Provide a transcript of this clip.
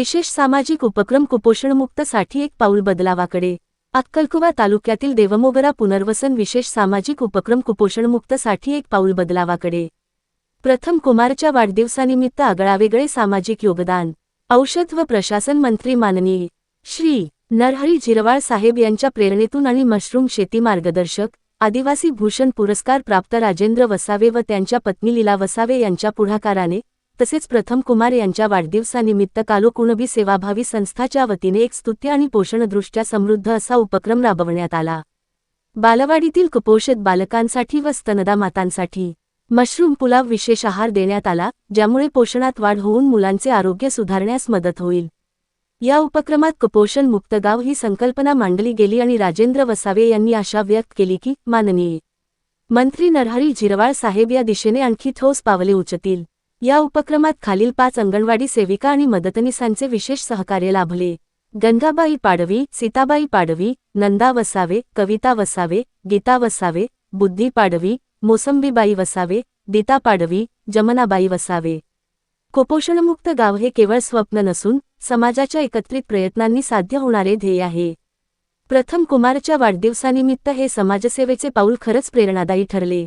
विशेष सामाजिक उपक्रम कुपोषणमुक्तसाठी एक पाऊल बदलावाकडे. अक्कलकुवा तालुक्यातील देवमोगरा पुनर्वसन विशेष सामाजिक उपक्रम कुपोषणमुक्तसाठी एक पाऊल बदलावाकडे. प्रथम कुमारच्या वाढदिवसानिमित्त आगळावेगळे सामाजिक योगदान. औषध व प्रशासन मंत्री माननीय श्री नरहरी झिरवाळ साहेब यांच्या प्रेरणेतून आणि मशरूम शेती मार्गदर्शक आदिवासी भूषण पुरस्कार प्राप्त राजेंद्र वसावे व त्यांच्या पत्नी लीला वसावे यांच्या पुढाकाराने तसेच प्रथम कुमार यांच्या वाढदिवसानिमित्त कालो कुणबी सेवाभावी संस्थाच्या वतीने एक स्तुत्य आणि पोषणदृष्ट्या समृद्ध असा उपक्रम राबवण्यात आला. बालवाडीतील कुपोषित बालकांसाठी व स्तनदा मातांसाठी मशरूम पुलाव विशेष आहार देण्यात आला ज्यामुळे पोषणात वाढ होऊन मुलांचे आरोग्य सुधारण्यास मदत होईल. या उपक्रमात कुपोषण मुक्त गाव ही संकल्पना मांडली गेली आणि राजेंद्र वसावे यांनी आशा व्यक्त केली की माननीय मंत्री नरहरी झिरवाळ साहेब या दिशेने आणखी ठोस पावले उचतील या उपक्रमात खालील पाच अंगणवाडी सेविका आणि मदतनीसांचे विशेष सहकार्य लाभले. गंगाबाई पाडवी सीताबाई पाडवी नंदा वसावे कविता वसावे गीता वसावे बुद्धी पाडवी मोसंबीबाई वसावे दीता पाडवी जमनाबाई वसावे. कुपोषणमुक्त गाव हे केवळ स्वप्न नसून समाजाच्या एकत्रित प्रयत्नांनी साध्य होणारे ध्येय आहे. प्रथम कुमारच्या वाढदिवसानिमित्त हे समाजसेवेचे पाऊल खरंच प्रेरणादायी ठरले.